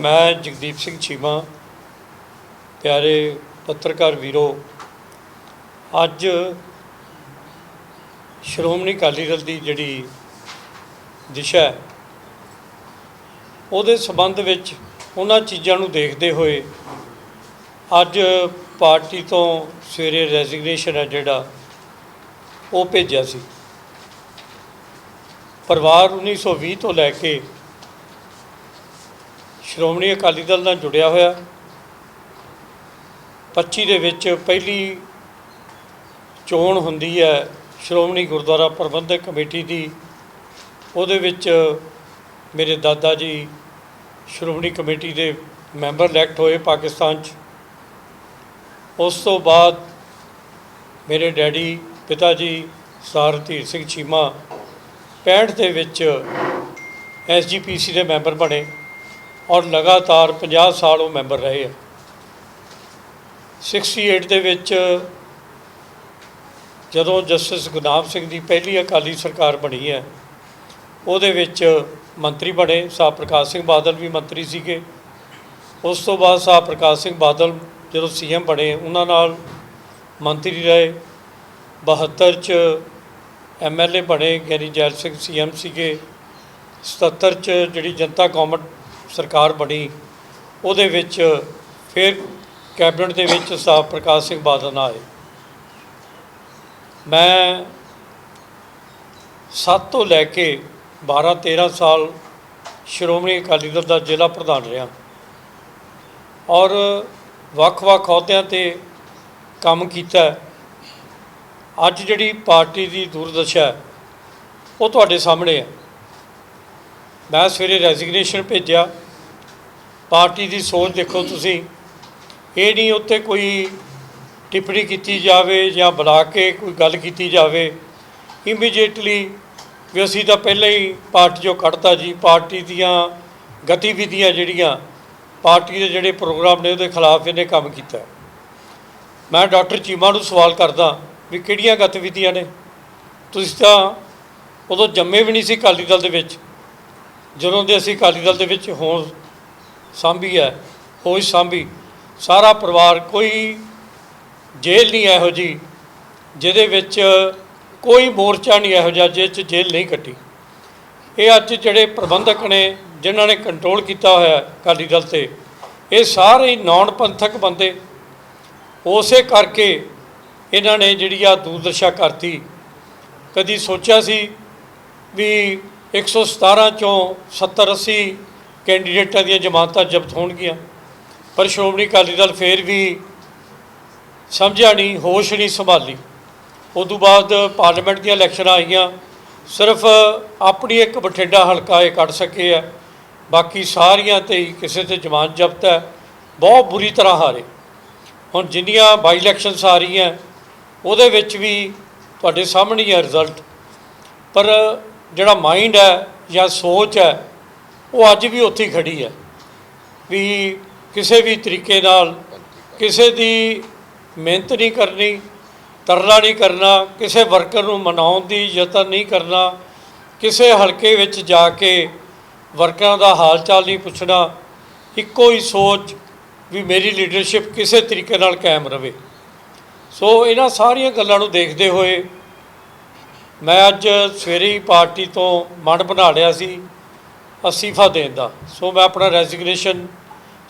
ਮੈਂ ਜਗਦੀਪ ਸਿੰਘ ਚੀਮਾ, ਪਿਆਰੇ ਪੱਤਰਕਾਰ ਵੀਰੋ, ਅੱਜ ਸ਼੍ਰੋਮਣੀ ਅਕਾਲੀ ਦਲ ਦੀ ਜਿਹੜੀ ਦਿਸ਼ਾ ਉਹਦੇ ਸੰਬੰਧ ਵਿੱਚ ਉਹਨਾਂ ਚੀਜ਼ਾਂ ਨੂੰ ਦੇਖਦੇ ਹੋਏ ਅੱਜ ਪਾਰਟੀ ਤੋਂ ਸਵੇਰੇ ਰੈਜ਼ਿਗਨੇਸ਼ਨ ਹੈ ਜਿਹੜਾ, ਉਹ ਭੇਜਿਆ ਸੀ। ਪਰਿਵਾਰ 1920 ਤੋਂ ਲੈ ਕੇ ਸ਼੍ਰੋਮਣੀ ਅਕਾਲੀ ਦਲ ਨਾਲ ਜੁੜਿਆ ਹੋਇਆ। 25 ਦੇ ਵਿੱਚ ਪਹਿਲੀ ਚੋਣ ਹੁੰਦੀ ਹੈ ਸ਼੍ਰੋਮਣੀ ਗੁਰਦੁਆਰਾ ਪ੍ਰਬੰਧਕ ਕਮੇਟੀ ਦੀ। ਉਹਦੇ ਵਿੱਚ ਮੇਰੇ ਦਾਦਾ ਜੀ ਸ਼੍ਰੋਮਣੀ ਕਮੇਟੀ ਦੇ ਮੈਂਬਰ ਇਲੈਕਟ ਹੋਏ ਪਾਕਿਸਤਾਨ 'ਚ। ਉਸ ਤੋਂ ਬਾਅਦ ਮੇਰੇ ਡੈਡੀ, ਪਿਤਾ ਜੀ ਸਰਦਾਰ ਧੀਰ ਸਿੰਘ ਚੀਮਾ 65 ਦੇ ਵਿੱਚ ਐਸਜੀਪੀਸੀ ਦੇ ਮੈਂਬਰ ਬਣੇ। ਔਰ ਲਗਾਤਾਰ 50 ਸਾਲ ਉਹ ਮੈਂਬਰ ਰਹੇ ਆ। 68 ਦੇ ਵਿੱਚ ਜਦੋਂ ਜਸਟਿਸ ਗੁਰਨਾਮ ਸਿੰਘ ਦੀ ਪਹਿਲੀ ਅਕਾਲੀ ਸਰਕਾਰ ਬਣੀ ਹੈ, ਉਹਦੇ ਵਿੱਚ ਮੰਤਰੀ ਬਣੇ, ਸਾਹ ਪ੍ਰਕਾਸ਼ ਸਿੰਘ ਬਾਦਲ ਵੀ ਮੰਤਰੀ ਸੀਗੇ। ਉਸ ਤੋਂ ਬਾਅਦ ਸਾਹ ਪ੍ਰਕਾਸ਼ ਸਿੰਘ ਬਾਦਲ ਜਦੋਂ ਸੀਐਮ ਬਣੇ, ਉਹਨਾਂ ਨਾਲ ਮੰਤਰੀ ਰਹੇ। 72 ਚ ਐਮਐਲਏ ਬਣੇ, ਗਿਆਨੀ ਜੈਲ ਸਿੰਘ ਸੀਐਮ ਸੀਗੇ। 77 ਚ ਜਿਹੜੀ ਜਨਤਾ ਗਵਰਨਮੈਂਟ ਸਰਕਾਰ ਬਣੀ, ਉਹਦੇ ਵਿੱਚ ਫਿਰ ਕੈਬਨਿਟ ਦੇ ਵਿੱਚ ਸਾਹ ਪ੍ਰਕਾਸ਼ ਸਿੰਘ ਬਾਦਲ ਆਏ। ਮੈਂ 7 ਤੋਂ ਲੈ ਕੇ 12 13 ਸਾਲ ਸ਼੍ਰੋਮਣੀ ਅਕਾਲੀ ਦਲ ਦਾ ਜ਼ਿਲ੍ਹਾ ਪ੍ਰਧਾਨ ਰਿਹਾ। ਔਰ ਵੱਖ-ਵੱਖ ਅਹੁਦਿਆਂ ਤੇ ਕੰਮ ਕੀਤਾ। ਅੱਜ ਜਿਹੜੀ ਪਾਰਟੀ ਦੀ ਦੁਰਦਸ਼ਾ, ਉਹ ਤੁਹਾਡੇ ਸਾਹਮਣੇ ਹੈ। ਮੈਂ ਸਵੇਰੇ ਰੈਜ਼ਿਗਨੇਸ਼ਨ ਭੇਜਿਆ। ਪਾਰਟੀ ਦੀ ਸੋਚ ਦੇਖੋ ਤੁਸੀਂ। ਇਹ ਨਹੀਂ ਉੱਤੇ ਕੋਈ ਟਿੱਪਣੀ ਕੀਤੀ ਜਾਵੇ ਜਾਂ ਬੁਲਾ ਕੇ ਕੋਈ ਗੱਲ ਕੀਤੀ ਜਾਵੇ। ਇਮੀਡੀਏਟਲੀ ਵੀ ਅਸੀਂ ਤਾਂ ਪਹਿਲਾਂ ਹੀ ਪਾਰਟੀ ਚੋਂ ਕੱਢਤਾ ਜੀ। ਪਾਰਟੀ ਦੀਆਂ ਗਤੀਵਿਧੀਆਂ ਜਿਹੜੀਆਂ, ਪਾਰਟੀ ਦੇ ਜਿਹੜੇ ਪ੍ਰੋਗਰਾਮ ਨੇ ਉਹਦੇ ਖਿਲਾਫ ਇਹਨੇ ਕੰਮ ਕੀਤਾ। ਮੈਂ ਡਾਕਟਰ ਚੀਮਾ ਨੂੰ ਸਵਾਲ ਕਰਦਾ ਵੀ ਕਿਹੜੀਆਂ ਗਤੀਵਿਧੀਆਂ ਨੇ? ਤੁਸੀਂ ਤਾਂ ਉਦੋਂ ਜੰਮੇ ਵੀ ਨਹੀਂ ਸੀ ਅਕਾਲੀ ਦਲ ਦੇ ਵਿੱਚ। ਜਦੋਂ ਦੇ ਅਸੀਂ ਅਕਾਲੀ ਦਲ ਦੇ ਵਿੱਚ ਹੋਂ ਸਾਂਭੀ ਹੈ, ਹੋਈ ਸਾਂਭੀ, ਸਾਰਾ ਪਰਿਵਾਰ ਕੋਈ ਜੇਲ੍ਹ ਨਹੀਂ ਇਹੋ ਜੀ ਜਿਹਦੇ ਵਿੱਚ ਕੋਈ ਮੋਰਚਾ ਨਹੀਂ ਇਹੋ ਜਿਹਾ, ਜਿਹਦੇ 'ਚ ਜੇਲ੍ਹ ਨਹੀਂ ਕੱਟੀ। ਇਹ ਅੱਜ ਜਿਹੜੇ ਪ੍ਰਬੰਧਕ ਨੇ, ਜਿਨ੍ਹਾਂ ਨੇ ਕੰਟਰੋਲ ਕੀਤਾ ਹੋਇਆ ਅਕਾਲੀ ਦਲ ਤੇ, ਇਹ ਸਾਰੇ ਹੀ ਨੌਨ ਪੰਥਕ ਬੰਦੇ, ਉਸੇ ਕਰਕੇ ਇਹਨਾਂ ਨੇ ਜਿਹੜੀ ਆ ਦੂਰਦਰਸ਼ਾ ਕਰਤੀ। ਕਦੀ ਸੋਚਿਆ ਸੀ ਵੀ 117 ਚੋਂ 70 80 ਕੈਂਡੀਡੇਟਾਂ ਦੀਆਂ ਜ਼ਮਾਨਤਾਂ ਜ਼ਬਤ ਹੋਣਗੀਆਂ। ਪਰ ਸ਼੍ਰੋਮਣੀ ਅਕਾਲੀ ਦਲ ਫੇਰ ਵੀ ਸਮਝਿਆ ਨਹੀਂ, ਹੋਸ਼ ਨਹੀਂ ਸੰਭਾਲੀ। ਉਦੋਂ ਬਾਅਦ ਪਾਰਲੀਮੈਂਟ ਦੀਆਂ ਇਲੈਕਸ਼ਨਾਂ ਆਈਆਂ। ਸਿਰਫ ਆਪਣੀ ਇੱਕ ਬਠਿੰਡਾ ਹਲਕਾ ਇਹ ਕੱਢ ਸਕੇ ਆ। ਬਾਕੀ ਸਾਰੀਆਂ ਤੇ ਹੀ ਕਿਸੇ ਤੇ ਜ਼ਮਾਨਤ ਜ਼ਬਤ ਹੈ। ਬਹੁਤ ਬੁਰੀ ਤਰ੍ਹਾਂ ਹਾਰੇ। ਹੁਣ ਜਿੰਨੀਆਂ ਬਾਈ ਇਲੈਕਸ਼ਨਸ ਆ ਰਹੀਆਂ, ਉਹਦੇ ਵਿੱਚ ਵੀ ਤੁਹਾਡੇ ਸਾਹਮਣੇ ਹੀ ਰਿਜ਼ਲਟ। ਪਰ ਜਿਹੜਾ ਮਾਈਂਡ ਹੈ ਜਾਂ ਸੋਚ ਹੈ, ਉਹ ਅੱਜ ਵੀ ਉੱਥੇ ਹੀ ਖੜੀ ਹੈ। ਵੀ ਕਿਸੇ ਵੀ ਤਰੀਕੇ ਨਾਲ ਕਿਸੇ ਦੀ ਮਿਹਨਤ ਨਹੀਂ ਕਰਨੀ, ਤਰਲਾ ਨਹੀਂ ਕਰਨਾ, ਕਿਸੇ ਵਰਕਰ ਨੂੰ ਮਨਾਉਣ ਦੀ ਯਤਨ ਨਹੀਂ ਕਰਨਾ, ਕਿਸੇ ਹਲਕੇ ਵਿੱਚ ਜਾ ਕੇ ਵਰਕਰਾਂ ਦਾ ਹਾਲ ਚਾਲ ਨਹੀਂ ਪੁੱਛਣਾ, ਇੱਕੋ ਹੀ ਸੋਚ ਵੀ ਮੇਰੀ ਲੀਡਰਸ਼ਿਪ ਕਿਸੇ ਤਰੀਕੇ ਨਾਲ ਕਾਇਮ ਰਵੇ। ਸੋ ਇਹਨਾਂ ਸਾਰੀਆਂ ਗੱਲਾਂ ਨੂੰ ਦੇਖਦੇ ਹੋਏ ਮੈਂ ਅੱਜ ਸਵੇਰੇ ਹੀ ਪਾਰਟੀ ਤੋਂ ਮਨ ਬਣਾ ਲਿਆ ਸੀ ਅਸਤੀਫਾ ਦੇਣ ਦਾ। ਸੋ ਮੈਂ ਆਪਣਾ ਰੈਜ਼ਿਗਨੇਸ਼ਨ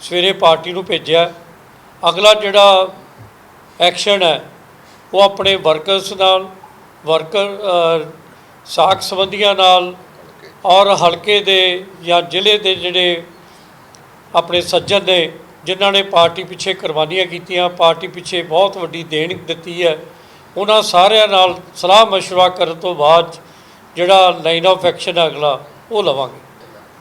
ਸਵੇਰੇ ਪਾਰਟੀ ਨੂੰ ਭੇਜਿਆ। ਅਗਲਾ ਜਿਹੜਾ ਐਕਸ਼ਨ ਹੈ ਉਹ ਆਪਣੇ ਵਰਕਰਸ ਨਾਲ ਵਰਕਰ ਅ, ਸਾਕ ਸੰਬੰਧੀਆਂ ਨਾਲ ਔਰ ਹਲਕੇ ਦੇ ਜਾਂ ਜ਼ਿਲ੍ਹੇ ਦੇ ਜਿਹੜੇ ਆਪਣੇ ਸੱਜਣ ਨੇ ਜਿਨ੍ਹਾਂ ਨੇ ਪਾਰਟੀ ਪਿੱਛੇ ਕੁਰਬਾਨੀਆਂ ਕੀਤੀਆਂ ਪਾਰਟੀ ਪਿੱਛੇ ਬਹੁਤ ਵੱਡੀ ਦੇਣ ਦਿੱਤੀ ਹੈ। ਉਹਨਾਂ ਸਾਰਿਆਂ ਨਾਲ ਸਲਾਹ مشورہ ਕਰਨ ਤੋਂ ਬਾਅਦ ਜਿਹੜਾ ਲਾਈਨ ਆਫ ਐਕਸ਼ਨ ਅਗਲਾ ਉਹ ਲਵਾਂਗੇ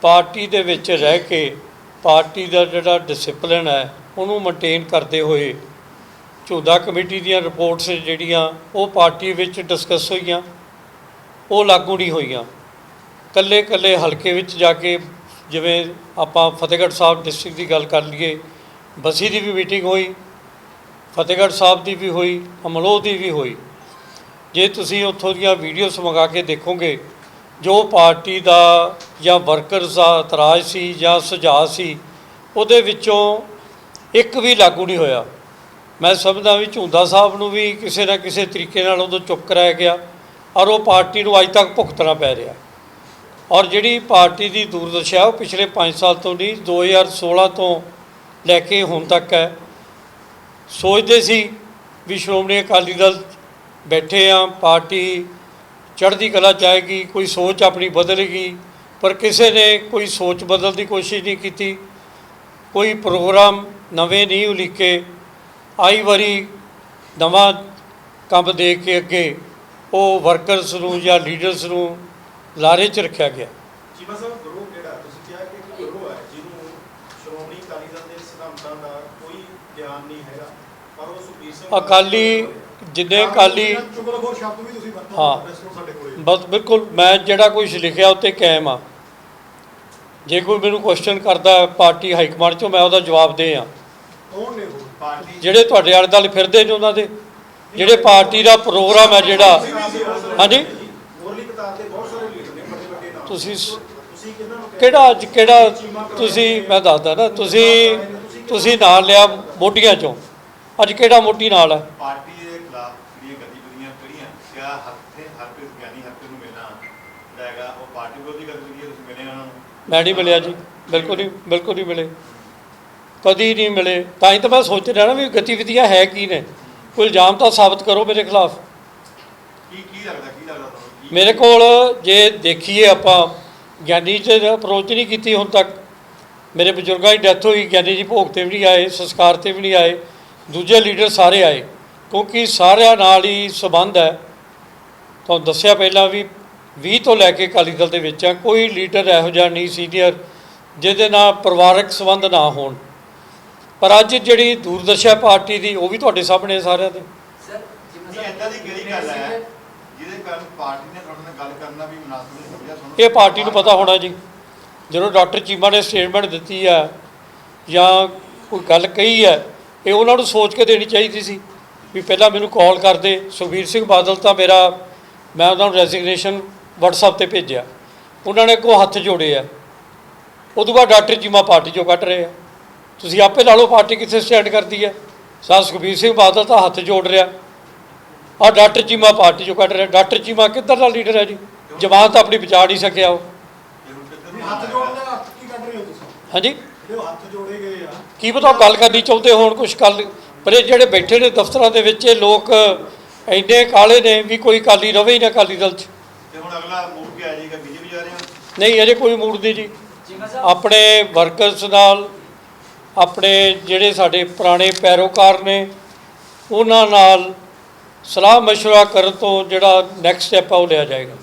ਪਾਰਟੀ ਦੇ ਵਿੱਚ ਰਹਿ ਕੇ ਪਾਰਟੀ ਦਾ ਜਿਹੜਾ ਡਿਸਪਲਿਨ ਹੈ ਉਹਨੂੰ ਮੇਨਟੇਨ ਕਰਦੇ ਹੋਏ ਝੂਦਾ ਕਮੇਟੀ ਦੀਆਂ ਰਿਪੋਰਟਸ ਜਿਹੜੀਆਂ ਉਹ ਪਾਰਟੀ ਵਿੱਚ ਡਿਸਕਸ ਹੋਈਆਂ ਉਹ ਲਾਗੂ ਨਹੀਂ ਹੋਈਆਂ ਕੱਲੇ ਕੱਲੇ ਹਲਕੇ ਵਿੱਚ ਜਾ ਕੇ ਜਿਵੇਂ ਆਪਾਂ ਫਤਿਹਗੜ੍ਹ ਸਾਹਿਬ ਡਿਸਟ੍ਰਿਕਟ ਦੀ ਗੱਲ ਕਰ ਲਈਏ ਬਸੀ ਦੀ ਵੀ ਮੀਟਿੰਗ ਹੋਈ ਫਤਿਹਗੜ੍ਹ ਸਾਹਿਬ ਦੀ ਵੀ ਹੋਈ, ਅਮਲੋਹ ਦੀ ਵੀ ਹੋਈ। ਜੇ ਤੁਸੀਂ ਉੱਥੋਂ ਦੀਆਂ ਵੀਡੀਓਜ਼ ਮੰਗਾ ਕੇ ਦੇਖੋਗੇ, ਜੋ ਪਾਰਟੀ ਦਾ ਜਾਂ ਵਰਕਰਸ ਦਾ ਇਤਰਾਜ਼ ਸੀ ਜਾਂ ਸੁਝਾਅ ਸੀ, ਉਹਦੇ ਵਿੱਚੋਂ ਇੱਕ ਵੀ ਲਾਗੂ ਨਹੀਂ ਹੋਇਆ। ਮੈਂ ਸਮਝਦਾ ਵੀ ਝੁੰਦਾ ਸਾਹਿਬ ਨੂੰ ਵੀ ਕਿਸੇ ਨਾ ਕਿਸੇ ਤਰੀਕੇ ਨਾਲ ਉਦੋਂ ਚੁੱਪ ਕਰਾਇਆ ਗਿਆ ਔਰ ਉਹ ਪਾਰਟੀ ਨੂੰ ਅੱਜ ਤੱਕ ਭੁਗਤਣਾ ਪੈ ਰਿਹਾ। ਔਰ ਜਿਹੜੀ ਪਾਰਟੀ ਦੀ ਦੂਰਦਰਸ਼ਾ ਉਹ ਪਿਛਲੇ 5 ਸਾਲ ਤੋਂ ਨਹੀਂ 2016 ਤੋਂ ਲੈ ਕੇ ਹੁਣ ਤੱਕ ਹੈ। ਸੋਚਦੇ ਸੀ ਵੀ ਸ਼੍ਰੋਮਣੀ ਅਕਾਲੀ ਦਲ ਬੈਠੇ ਆ, ਪਾਰਟੀ ਚੜ੍ਹਦੀ ਕਲਾ ਚਾਹੇਗੀ ਕੋਈ ਸੋਚ ਆਪਣੀ ਬਦਲੇਗੀ, ਪਰ ਕਿਸੇ ਨੇ ਕੋਈ ਸੋਚ ਬਦਲਣ ਦੀ ਕੋਸ਼ਿਸ਼ ਨਹੀਂ ਕੀਤੀ। ਕੋਈ ਪ੍ਰੋਗਰਾਮ ਨਵੇਂ ਨਹੀਂ ਉਲੀਕੇ, ਆਈ ਵਾਰੀ ਨਵਾਂ ਕੰਮ ਦੇ ਕੇ ਅੱਗੇ ਉਹ ਵਰਕਰਸ ਨੂੰ ਜਾਂ ਲੀਡਰਸ ਨੂੰ ਲਾਰੇ 'ਚ ਰੱਖਿਆ ਗਿਆ। ਚੀਮਾ ਸਾਹਿਬ ਗਰੋਹ ਕਿਹੜਾ? ਤੁਸੀਂ ਕਿਹਾ ਕਿ ਗਰੋਹ ਹੈ, ਜਿਹਨੂੰ ਸ਼੍ਰੋਮਣੀ ਅਕਾਲੀ ਦਲ ਦੇ ਸਿਧਾਂਤਾਂ ਦਾ ਕੋਈ ਗਿਆਨ ਨਹੀਂ ਹੈਗਾ ਪਰ ਉਹ ਸੁਖਬੀਰ ਸਿੰਘ ਅਕਾਲੀ ਜਿੰਨੇ ਅਕਾਲੀ ਚੁਗਲਖੋਰ ਸ਼ਬਦ ਵੀ ਤੁਸੀਂ ਵਰਤੋ ਹਾਂ। ਰੈਸਟੋ ਸਾਡੇ ਕੋਲੇ। ਬਸ ਬਿਲਕੁਲ ਮੈਂ ਜਿਹੜਾ ਕੁਝ ਲਿਖਿਆ ਉੱਤੇ ਕਾਇਮ ਆ। ਜੇ ਕੋਈ ਮੈਨੂੰ ਕੁਐਸਚਨ ਕਰਦਾ ਹੈ ਪਾਰਟੀ ਹਾਈ ਕਮਾਂਡ ਚੋਂ ਮੈਂ ਉਹਦਾ ਜਵਾਬ ਦੇ ਆ। ਕੌਣ ਨੇ ਉਹ? ਪਾਰਟੀ? ਜਿਹੜੇ ਤੁਹਾਡੇ ਆਲੇ ਦੁਆਲੇ ਫਿਰਦੇ ਨੇ ਉਹਨਾਂ ਦੇ। ਜਿਹੜੇ ਪਾਰਟੀ ਦਾ ਪ੍ਰੋਗਰਾਮ ਹੈ ਜਿਹੜਾ। ਹਾਂਜੀ? ਮੋਰਲੀ ਕਿਤਾਬ ਦੇ ਬਹੁਤ ਸਾਰੇ ਲੀਡਰ ਨੇ ਵੱਡੇ ਵੱਡੇ ਨਾਮ। ਤੁਸੀਂ ਸ- ਤੁਸੀਂ ਕਿਹਨਾਂ ਨੂੰ ਕਿਹੜਾ ਅੱਜ ਕਿਹੜਾ ਤੁਸੀਂ ਮੈਂ ਦੱਸਦਾ ਨਾ ਤੁਸੀਂ ਤੁਸੀਂ ਨਾਲ ਲਿਆ ਮੋਢੀਆਂ ਚੋਂ। ਅੱਜ ਕਿਹੜਾ ਮੋਢੀ ਨਾਲ ਹੈ ਪਾਰਟੀ ਦੇ ਖਿਲਾਫ ਜਿਹੜੀਆਂ ਗਤੀਵਿਧੀਆਂ ਕਿਹੜੀਆਂ ਕਿਆ ਹੱਥੇ ਹਰਪ੍ਰੀਤ ਗਿਆਨੀ ਹਰਪ੍ਰੀਤ ਨੂੰ ਮਿਲਣਾ ਜਿਹੜਾ ਹੈਗਾ ਉਹ ਪਾਰਟੀ ਵਿਰੋਧੀ ਗਤੀਵਿਧੀ ਤੁਸੀਂ ਮਿਲੇ ਉਹਨਾਂ ਨੂੰ? ਮੈਂ ਨਹੀਂ ਮਿਲਿਆ ਜੀ ਬਿਲਕੁਲ ਨਹੀਂ ਬਿਲਕੁਲ ਨਹੀਂ ਮਿਲੇ। ਕਦੀ ਨਹੀਂ ਮਿਲੇ। ਤਾਂ ਹੀ ਤਾਂ ਮੈਂ ਸੋਚ ਰਿਹਾ ਨਾ ਵੀ ਗਤੀਵਿਧੀਆਂ ਹੈ ਕੀ ਨੇ। ਕੋਈ ਇਲਜ਼ਾਮ ਤਾਂ ਸਾਬਤ ਕਰੋ ਮੇਰੇ ਖਿਲਾਫ। ਕੀ ਕੀ ਲੱਗਦਾ ਕੀ ਲੱਗਦਾ ਤੁਹਾਨੂੰ? ਮੇਰੇ ਕੋਲ ਜੇ ਦੇਖੀਏ ਆਪਾਂ ਗਿਆਨੀ ਜੀ ਨੇ ਅਪਰੋਚ ਨਹੀਂ ਕੀਤੀ ਹੁਣ ਤੱਕ। ਮੇਰੇ ਬਜ਼ੁਰਗਾਂ ਦੀ ਡੈਥ ਹੋਈ ਗਿਆਨੀ ਜੀ ਭੋਗ ਤੇ ਵੀ ਨਹੀਂ ਆਏ ਸੰਸਕਾਰ ਤੇ ਵੀ ਨਹੀਂ ਆਏ। ਦੂਜੇ ਲੀਡਰ ਸਾਰੇ ਆਏ ਕਿਉਂਕਿ ਸਾਰਿਆਂ ਨਾਲ ਹੀ ਸਬੰਧ ਹੈ। ਤੁਹਾਨੂੰ ਦੱਸਿਆ ਪਹਿਲਾਂ ਵੀ 20 ਤੋਂ ਲੈ ਕੇ ਅਕਾਲੀ ਦਲ ਦੇ ਵਿੱਚ ਆ ਕੋਈ ਲੀਡਰ ਇਹੋ ਜਿਹਾ ਨਹੀਂ ਸੀਨੀਅਰ ਜਿਹਦੇ ਨਾਲ ਪਰਿਵਾਰਕ ਸੰਬੰਧ ਨਾ ਹੋਣ। ਪਰ ਅੱਜ ਜਿਹੜੀ ਦੂਰਦਰਸ਼ਾ ਪਾਰਟੀ ਦੀ ਉਹ ਵੀ ਤੁਹਾਡੇ ਸਾਹਮਣੇ ਸਾਰਿਆਂ ਦੇ। ਸਰ ਨਹੀਂ ਏਦਾਂ ਦੀ ਕਿਹੜੀ ਗੱਲ ਹੈ? ਜਿਹਦੇ ਕਾਰਨ ਪਾਰਟੀ ਨੇ ਤੁਹਾਡੇ ਨਾਲ ਗੱਲ ਕਰਨਾ ਵੀ ਮੁਨਾਸਬ ਨਹੀਂ ਸਮਝਿਆ ਤੁਹਾਨੂੰ ਇਹ ਪਾਰਟੀ ਨੂੰ ਪਤਾ ਹੋਣਾ ਜੀ। ਜਦੋਂ ਡਾਕਟਰ ਚੀਮਾ ਨੇ ਸਟੇਟਮੈਂਟ ਦਿੱਤੀ ਆ ਜਾਂ ਕੋਈ ਗੱਲ ਕਹੀ ਹੈ ਇਹ ਉਹਨਾਂ ਨੂੰ ਸੋਚ ਕੇ ਦੇਣੀ ਚਾਹੀਦੀ ਸੀ ਵੀ ਪਹਿਲਾਂ ਮੈਨੂੰ ਕਾਲ ਕਰਦੇ ਸੁਖਬੀਰ ਸਿੰਘ ਬਾਦਲ ਤਾਂ ਮੇਰਾ ਮੈਂ ਉਹਨਾਂ ਨੂੰ ਰੈਜ਼ਿਗਨੇਸ਼ਨ WhatsApp ਤੇ ਭੇਜਿਆ। ਉਹਨਾਂ ਨੇ ਕੋ ਹੱਥ ਜੋੜੇ ਆ। ਉਦੋਂ ਬਾਅਦ ਡਾਕਟਰ ਚੀਮਾ ਪਾਰਟੀ ਚੋਂ ਕੱਢ ਰਹੇ ਆ। ਤੁਸੀਂ ਆਪੇ ਲਾ ਲਓ ਪਾਰਟੀ ਕਿੱਥੇ ਸਟੈਂਡ ਕਰਦੀ ਹੈ ਸਾ ਸੁਖਬੀਰ ਸਿੰਘ ਬਾਦਲ ਤਾਂ ਹੱਥ ਜੋੜ ਰਿਹਾ। ਆ ਡਾਕਟਰ ਚੀਮਾ ਪਾਰਟੀ ਚੋਂ ਕੱਢ ਰਿਹਾ। ਡਾਕਟਰ ਚੀਮਾ ਕਿੱਧਰ ਦਾ ਲੀਡਰ ਹੈ ਜੀ? ਜਮਾਤ ਤਾਂ ਆਪਣੀ ਬਚਾ ਨਹੀਂ ਸਕਿਆ ਉਹ। ਹੱਥ ਕੀ ਕੱਢ ਰਹੇ ਹੋ ਤੁਸੀਂ? ਹਾਂਜੀ? ਜਿਹੜੇ ਉਹ ਹੱਥ ਜੋੜੇ ਗਏ ਆ ਕੀ ਪਤਾ ਉਹ ਗੱਲ ਕਰਨੀ ਚਾਹੁੰਦੇ ਹੋਣ ਕੁਝ ਗੱਲ ਪਰ ਇਹ ਜਿਹੜੇ ਬੈਠੇ ਨੇ ਦਫ਼ਤਰਾਂ ਦੇ ਵਿੱਚ ਇਹ ਲੋਕ ਇੰਨੇ ਕਾਲੇ ਨੇ ਵੀ ਕੋਈ ਕਾਲੀ ਰਵੇ ਹੀ ਨਾ ਕਾਲੀ ਦਲ 'ਚ ਤੇ ਹੁਣ ਅਗਲਾ ਮੂਡ ਕੀ ਆ ਜਾਏਗਾ ਬੀਜੇਪੀ ਜਾ ਰਹੇ ਹੋ ਨਹੀਂ ਅਜੇ ਕੋਈ ਮੂਡ ਨਹੀਂ ਜੀ ਚੀਮਾ ਸਾਹਿਬ ਆਪਣੇ ਵਰਕਰਸ ਨਾਲ ਆਪਣੇ ਜਿਹੜੇ ਸਾਡੇ ਪੁਰਾਣੇ ਪੈਰੋਕਾਰ ਨੇ ਉਹਨਾਂ ਨਾਲ ਸਲਾਹ مشورہ ਕਰਨ ਤੋਂ ਜਿਹੜਾ ਨੈਕਸਟ ਸਟੈਪ ਆ ਉਹ ਲਿਆ ਜਾਏਗਾ